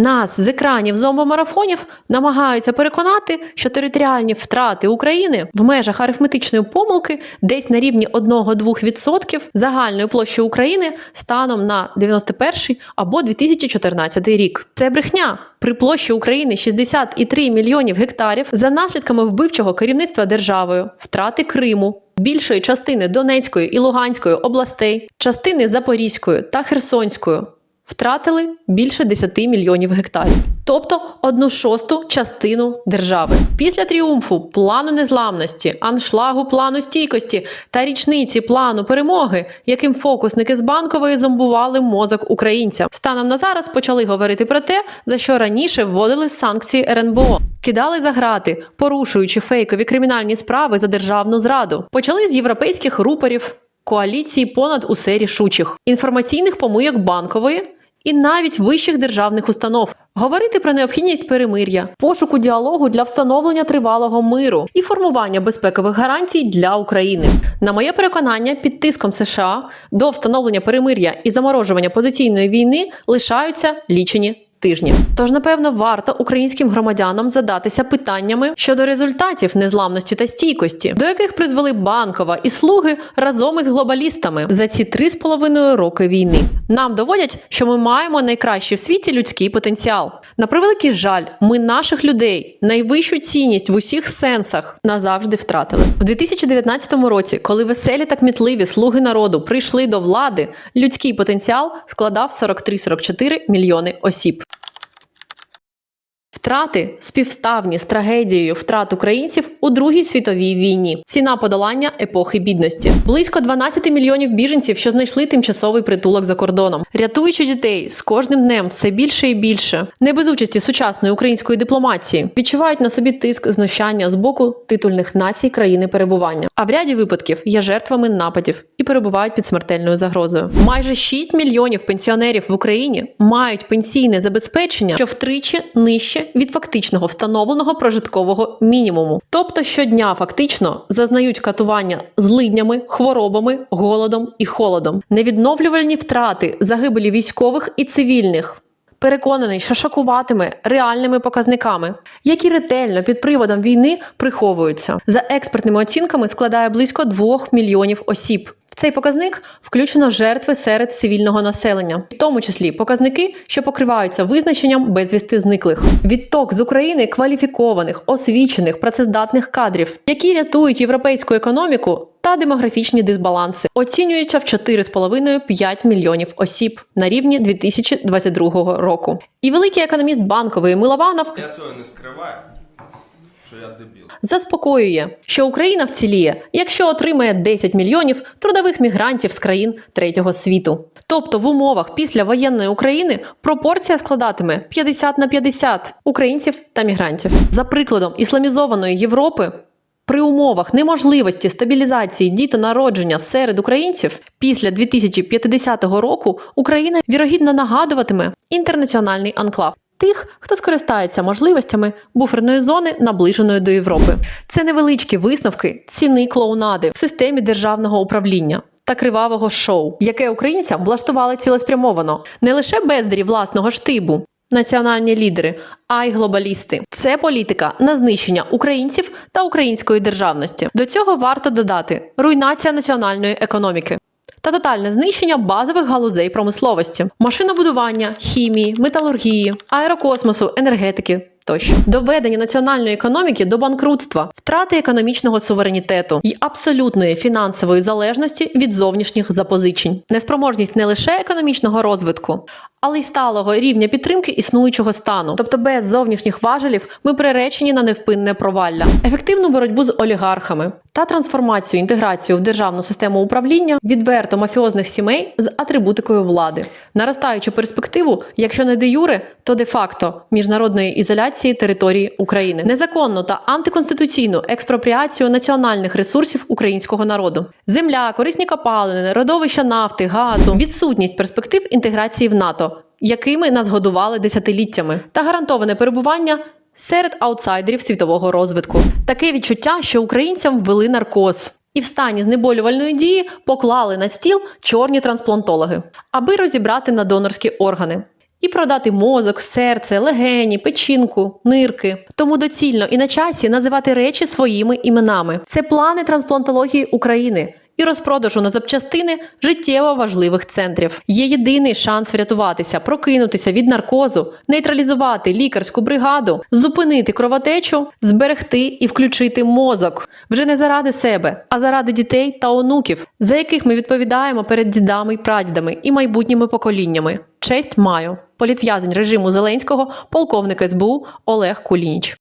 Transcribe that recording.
Нас з екранів зомбомарафонів намагаються переконати, що територіальні втрати України в межах арифметичної помилки десь на рівні 1-2% загальної площі України станом на 91 або 2014 рік. Це брехня. При площі України 60,3 мільйонів гектарів за наслідками вбивчого керівництва державою, втрати Криму, більшої частини Донецької і Луганської областей, частини Запорізької та Херсонської втратили більше 10 мільйонів гектарів, тобто одну шосту частину держави. Після тріумфу плану незламності, аншлагу плану стійкості та річниці плану перемоги, яким фокусники з банкової зомбували мозок українцям. Станом на зараз почали говорити про те, за що раніше вводили санкції РНБО. Кидали за грати, порушуючи фейкові кримінальні справи за державну зраду. Почали з європейських рупорів, коаліції понад усе рішучих, інформаційних помийок банкової і навіть вищих державних установ. Говорити про необхідність перемир'я, пошуку діалогу для встановлення тривалого миру і формування безпекових гарантій для України. На моє переконання, під тиском США до встановлення перемир'я і заморожування позиційної війни лишаються лічені. Тижні, тож напевно варто українським громадянам задатися питаннями щодо результатів незламності та стійкості, до яких призвели банкова і слуги разом із глобалістами за ці три з половиною роки війни. Нам доводять, що ми маємо найкращий в світі людський потенціал. На превеликий жаль, ми наших людей найвищу цінність в усіх сенсах назавжди втратили. У 2019 році, коли веселі та кмітливі слуги народу прийшли до влади, людський потенціал складав 43-44 мільйони осіб. Втрати співставні з трагедією втрат українців у Другій світовій війні. Ціна подолання епохи бідності. Близько 12 мільйонів біженців, що знайшли тимчасовий притулок за кордоном, рятуючи дітей з кожним днем все більше і більше, не без участі сучасної української дипломатії, відчувають на собі тиск знущання з боку титульних націй країни перебування. А в ряді випадків є жертвами нападів і перебувають під смертельною загрозою. Майже 6 мільйонів пенсіонерів в Україні мають пенсійне забезпечення, що втричі нижче від фактичного встановленого прожиткового мінімуму. Тобто щодня фактично зазнають катування злиднями, хворобами, голодом і холодом, невідновлювальні втрати, загибелі військових і цивільних. Переконаний, що шокуватиме реальними показниками, які ретельно під приводом війни приховуються. За експертними оцінками складає близько 2 мільйонів осіб. Цей показник включено жертви серед цивільного населення, в тому числі показники, що покриваються визначенням безвісти зниклих. Відток з України кваліфікованих, освічених, працездатних кадрів, які рятують європейську економіку та демографічні дисбаланси, оцінюється в 4,5-5 мільйонів осіб на рівні 2022 року. І великий економіст банкової Милованов Я цього не скриваю, що я дебіл. заспокоює, що Україна вціліє, якщо отримає 10 мільйонів трудових мігрантів з країн третього світу. Тобто в умовах післявоєнної України пропорція складатиме 50 на 50 українців та мігрантів. За прикладом ісламізованої Європи. При умовах неможливості стабілізації дітонародження серед українців після 2050 року Україна вірогідно нагадуватиме інтернаціональний анклав тих, хто скористається можливостями буферної зони, наближеної до Європи. Це невеличкі висновки ціни клоунади в системі державного управління. Та кривавого шоу, яке українцям влаштували цілеспрямовано, не лише бездарі власного штибу, національні лідери, а й глобалісти. Це політика на знищення українців та української державності. До цього варто додати руйнація національної економіки. Та тотальне знищення базових галузей промисловості, машинобудування, хімії, металургії, аерокосмосу, енергетики тощо. Доведення національної економіки до банкрутства, втрати економічного суверенітету і абсолютної фінансової залежності від зовнішніх запозичень, неспроможність не лише економічного розвитку, але й сталого рівня підтримки існуючого стану. Тобто без зовнішніх важелів ми приречені на невпинне провалля, ефективну боротьбу з олігархами та трансформацію інтеграцію в державну систему управління відверто мафіозних сімей з атрибутикою влади, наростаючу перспективу, якщо не де юре, то де факто міжнародної ізоляції території України, незаконну та антиконституційну експропріацію національних ресурсів українського народу, земля, корисні копалини, родовища нафти, газу, відсутність перспектив інтеграції в НАТО якими нас годували десятиліттями, та гарантоване перебування серед аутсайдерів світового розвитку. Таке відчуття, що українцям ввели наркоз. І в стані знеболювальної дії поклали на стіл чорні трансплантологи, аби розібрати на донорські органи. і продати мозок, серце, легені, печінку, нирки. Тому доцільно і на часі називати речі своїми іменами. Це плани трансплантології України. І розпродажу на запчастини життєво важливих центрів є єдиний шанс врятуватися, прокинутися від наркозу, нейтралізувати лікарську бригаду, зупинити кровотечу, зберегти і включити мозок вже не заради себе, а заради дітей та онуків, за яких ми відповідаємо перед дідами й прадідами і майбутніми поколіннями. Честь маю. Політв'язень режиму Зеленського, полковник СБУ Олег Кулініч.